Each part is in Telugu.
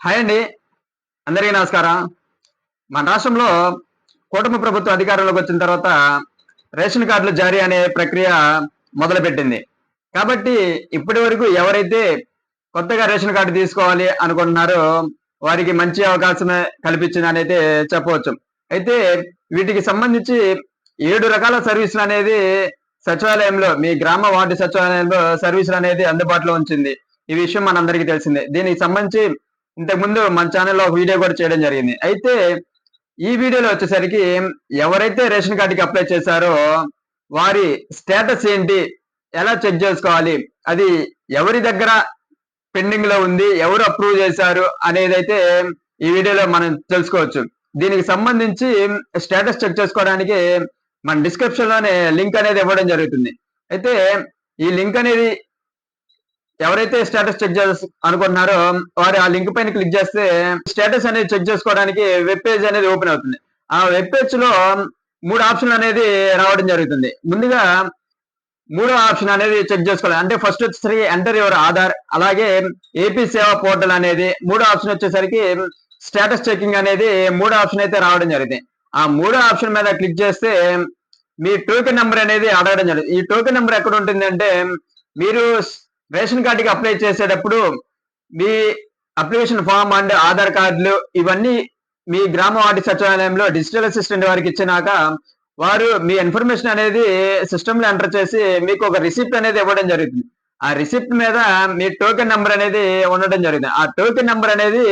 హాయ్ అండి. అందరికీ నమస్కారం. మన రాష్ట్రంలో కూటమి ప్రభుత్వం అధికారంలోకి వచ్చిన తర్వాత రేషన్ కార్డులు జారీ అనే ప్రక్రియ మొదలుపెట్టింది. కాబట్టి ఇప్పటి వరకు ఎవరైతే కొత్తగా రేషన్ కార్డు తీసుకోవాలి అనుకుంటున్నారో వారికి మంచి అవకాశమే కల్పించింది అయితే చెప్పవచ్చు. అయితే వీటికి సంబంధించి ఏడు రకాల సర్వీసులు అనేది సచివాలయంలో మీ గ్రామ వార్డు సచివాలయంలో సర్వీసులు అనేది అందుబాటులో ఉంచింది. ఈ విషయం మనందరికీ తెలిసిందే. దీనికి సంబంధించి ఇంతకుముందు మన ఛానల్లో వీడియో కూడా చేయడం జరిగింది. అయితే ఈ వీడియోలో వచ్చేసరికి ఎవరైతే రేషన్ కార్డుకి అప్లై చేశారో వారి స్టేటస్ ఏంటి? ఎలా చెక్ చేసుకోవాలి? అది ఎవరి దగ్గర పెండింగ్లో ఉంది? ఎవరు అప్రూవ్ చేశారు? అనేది అయితే ఈ వీడియోలో మనం తెలుసుకోవచ్చు. దీనికి సంబంధించి స్టేటస్ చెక్ చేసుకోవడానికి మన డిస్క్రిప్షన్లోనే లింక్ అనేది ఇవ్వడం జరుగుతుంది. అయితే ఈ లింక్ అనేది ఎవరైతే స్టేటస్ చెక్ చేసి అనుకుంటున్నారో వారు ఆ లింక్ పైన క్లిక్ చేస్తే స్టేటస్ అనేది చెక్ చేసుకోవడానికి వెబ్ పేజ్ అనేది ఓపెన్ అవుతుంది. ఆ వెబ్ పేజ్లో మూడు ఆప్షన్లు అనేది రావడం జరుగుతుంది. ముందుగా మూడో ఆప్షన్ అనేది చెక్ చేసుకోవాలి. అంటే ఫస్ట్ వచ్చేసరికి ఎంటర్ యువర్ ఆధార్ అలాగే ఏపీ సేవా పోర్టల్ అనేది మూడో ఆప్షన్ వచ్చేసరికి స్టేటస్ చెకింగ్ అనేది మూడో ఆప్షన్ అయితే రావడం జరిగింది ఆ మూడో ఆప్షన్ మీద క్లిక్ చేస్తే మీ టోకెన్ నెంబర్ అనేది అడగడం జరుగుతుంది. ఈ టోకెన్ నెంబర్ ఎక్కడ ఉంటుంది అంటే మీరు రేషన్ కార్డుకి అప్లై చేసేటప్పుడు మీ అప్లికేషన్ ఫామ్ అండ్ ఆధార్ కార్డులు ఇవన్నీ మీ గ్రామ వార్డు సచివాలయంలో డిజిటల్ అసిస్టెంట్ వారికి ఇచ్చినాక వారు మీ ఇన్ఫర్మేషన్ అనేది సిస్టంలో ఎంటర్ చేసి మీకు ఒక రిసిప్ట్ అనేది ఇవ్వడం జరుగుతుంది. ఆ రిసిప్ట్ మీద మీ టోకెన్ నెంబర్ అనేది ఉండడం జరుగుతుంది. ఆ టోకెన్ నెంబర్ అనేది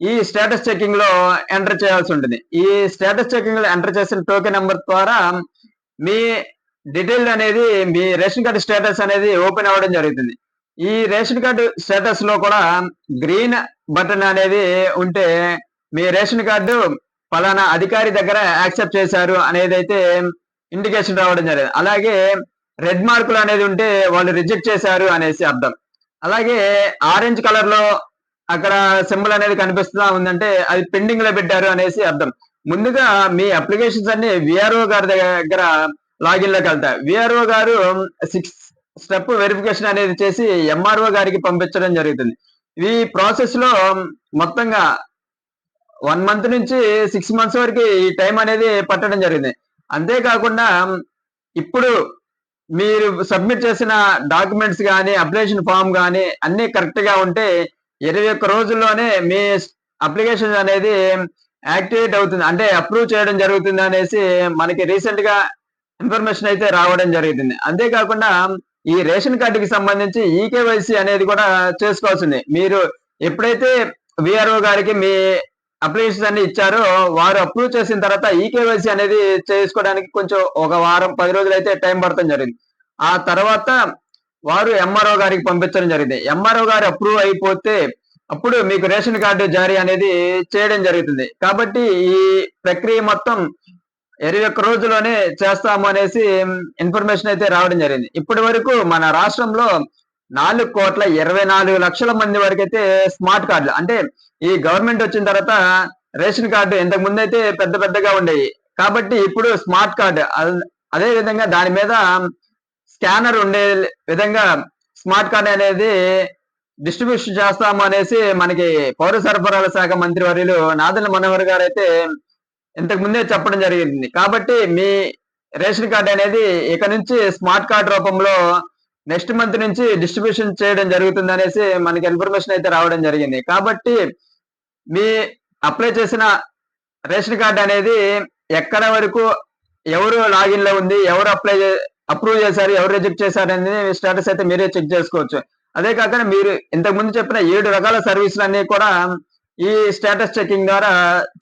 ఈ స్టేటస్ చెకింగ్లో ఎంటర్ చేయాల్సి ఉంటుంది. ఈ స్టేటస్ చెకింగ్లో ఎంటర్ చేసిన టోకెన్ నెంబర్ ద్వారా మీ డీటెయిల్ అనేది మీ రేషన్ కార్డు స్టేటస్ అనేది ఓపెన్ అవ్వడం జరుగుతుంది. ఈ రేషన్ కార్డు స్టేటస్లో కూడా గ్రీన్ బటన్ అనేది ఉంటే మీ రేషన్ కార్డు ఫలానా అధికారి దగ్గర యాక్సెప్ట్ చేశారు అనేది అయితే ఇండికేషన్ రావడం జరిగింది. అలాగే రెడ్ మార్కులు అనేది ఉంటే వాళ్ళు రిజెక్ట్ చేశారు అనేసి అర్థం. అలాగే ఆరెంజ్ కలర్లో అక్కడ సింబల్ అనేది కనిపిస్తుందా ఉందంటే అది పెండింగ్లో పెట్టారు అనేసి అర్థం. ముందుగా మీ అప్లికేషన్స్ అన్ని విఆర్ఓ గారి దగ్గర లాగిన్లోకి వెళ్తాయి విఆర్ఓ గారు సిక్స్ స్టెప్ వెరిఫికేషన్ అనేది చేసి ఎంఆర్ఓ గారికి పంపించడం జరుగుతుంది. ఈ ప్రాసెస్లో మొత్తంగా వన్ మంత్ నుంచి సిక్స్ మంత్స్ వరకు ఈ టైం అనేది పట్టడం జరిగింది. అంతేకాకుండా ఇప్పుడు మీరు సబ్మిట్ చేసిన డాక్యుమెంట్స్ కానీ అప్లికేషన్ ఫామ్ కానీ అన్ని కరెక్ట్గా ఉంటే ఇరవై ఒక్క రోజుల్లోనే మీ అప్లికేషన్ అనేది యాక్టివేట్ అవుతుంది. అంటే అప్రూవ్ చేయడం జరుగుతుంది అనేసి మనకి రీసెంట్గా ఇన్ఫర్మేషన్ అయితే రావడం జరుగుతుంది. అంతేకాకుండా ఈ రేషన్ కార్డుకి సంబంధించి ఈకేవైసీ అనేది కూడా చేసుకోవాల్సింది. మీరు ఎప్పుడైతే విఆర్ఓ గారికి మీ అప్లికేషన్ అన్ని ఇచ్చారో వారు అప్రూవ్ చేసిన తర్వాత ఈకేవైసీ అనేది చేసుకోవడానికి కొంచెం ఒక వారం పది రోజులు అయితే టైం పడటం జరిగింది. ఆ తర్వాత వారు ఎంఆర్ఓ గారికి పంపించడం జరిగింది. ఎంఆర్ఓ గారు అప్రూవ్ అయిపోతే అప్పుడు మీకు రేషన్ కార్డు జారీ అనేది చేయడం జరుగుతుంది. కాబట్టి ఈ ప్రక్రియ మొత్తం ఇరవై ఒక్క రోజుల్లోనే చేస్తాము అనేసి ఇన్ఫర్మేషన్ అయితే రావడం జరిగింది. ఇప్పటి వరకు మన రాష్ట్రంలో నాలుగు కోట్ల ఇరవై నాలుగు లక్షల మంది వరకు అయితే స్మార్ట్ కార్డులు అంటే ఈ గవర్నమెంట్ వచ్చిన తర్వాత రేషన్ కార్డు ఇంతకు ముందు అయితే పెద్ద పెద్దగా ఉండేవి. కాబట్టి ఇప్పుడు స్మార్ట్ కార్డు అదే విధంగా దాని మీద స్కానర్ ఉండే విధంగా స్మార్ట్ కార్డ్ అనేది డిస్ట్రిబ్యూషన్ చేస్తాము అనేసి మనకి పౌర సరఫరాల శాఖ మంత్రి వర్యులు నాదల మనోహర్ గారు అయితే ఇంతకు ముందే చెప్పడం జరిగింది. కాబట్టి మీ రేషన్ కార్డ్ అనేది ఇక నుంచి స్మార్ట్ కార్డ్ రూపంలో నెక్స్ట్ మంత్ నుంచి డిస్ట్రిబ్యూషన్ చేయడం జరుగుతుంది అనేసి మనకి ఇన్ఫర్మేషన్ అయితే రావడం జరిగింది. కాబట్టి మీ అప్లై చేసిన రేషన్ కార్డు అనేది ఎక్కడ వరకు ఎవరు లాగిన్లో ఉంది ఎవరు అప్లై అప్రూవ్ చేశారు ఎవరు రిజెక్ట్ చేశారు అనేది స్టేటస్ అయితే మీరే చెక్ చేసుకోవచ్చు. అదే కాకుండా మీరు ఇంతకు ముందు చెప్పిన ఏడు రకాల సర్వీసులు అన్ని కూడా ఈ స్టేటస్ చెకింగ్ ద్వారా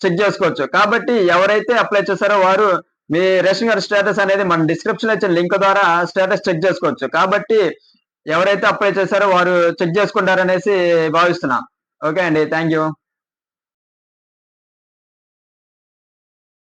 చెక్ చేసుకోవచ్చు. కాబట్టి ఎవరైతే అప్లై చేశారో వారు మీ రేషన్ కార్డ్ స్టేటస్ అనేది మన డిస్క్రిప్షన్ ఇచ్చిన లింక్ ద్వారా స్టేటస్ చెక్ చేసుకోవచ్చు. కాబట్టి ఎవరైతే అప్లై చేశారో వారు చెక్ చేసుకుంటారనేసి భావిస్తున్నాం. ఓకే అండి. Thank you